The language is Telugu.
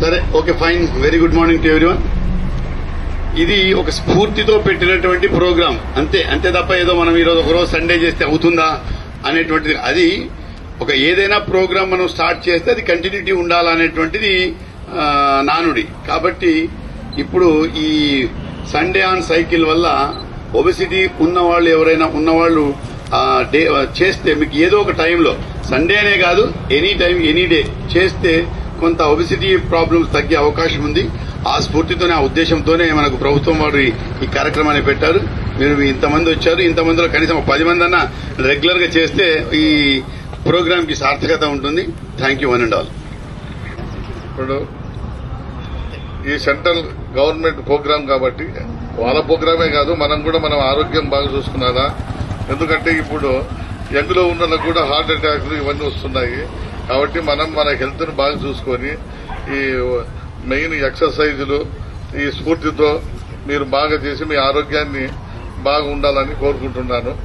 సరే okay fine. Very good morning to everyone ఇది ఒక స్ఫూర్తితో పెట్టినటువంటి ప్రోగ్రామ్ అంతే అంతే తప్ప ఏదో మనం ఈరోజు ఒక రోజు సండే చేస్తే అవుతుందా అనేటువంటిది అది ఒక ఏదైనా ప్రోగ్రామ్ మనం స్టార్ట్ చేస్తే అది కంటిన్యూటీ ఉండాలనేటువంటిది నానుడి. కాబట్టి ఇప్పుడు ఈ సండే ఆన్ సైకిల్ వల్ల ఒబెసిటీ ఉన్నవాళ్ళు ఎవరైనా ఉన్నవాళ్ళు డే చేస్తే మీకు ఏదో ఒక టైంలో సండేనే కాదు ఎనీ టైం ఎనీ డే చేస్తే కొంత ఒబిసిటీ ప్రాబ్లమ్స్ తగ్గే అవకాశం ఉంది. ఆ స్ఫూర్తితోనే ఆ ఉద్దేశంతోనే మనకు ప్రభుత్వం వారు ఈ- కార్యక్రమాన్ని పెట్టారు. మీరు ఇంతమంది వచ్చారు. ఇంతమందిలో కనీసం పది మంది అన్న రెగ్యులర్గా చేస్తే ఈ ప్రోగ్రామ్కి సార్థకత ఉంటుంది. Thank you one and all ఇప్పుడు ఈ సెంట్రల్ గవర్నమెంట్ ప్రోగ్రామ్ కాబట్టి వాళ్ళ ప్రోగ్రామే కాదు మనం కూడా మనం ఆరోగ్యం బాగా చూసుకున్నారా ఎందుకంటే ఇప్పుడు యంగ్లో ఉన్న కూడా హార్ట్ అటాక్లు ఇవన్నీ వస్తున్నాయి. కాబట్టి మనం మన హెల్త్ను బాగా చూసుకొని ఈ మెయిన్ ఎక్సర్సైజులు ఈ స్ఫూర్తితో మీరు బాగా చేసి మీ ఆరోగ్యాన్ని బాగా ఉండాలని కోరుకుంటున్నాను.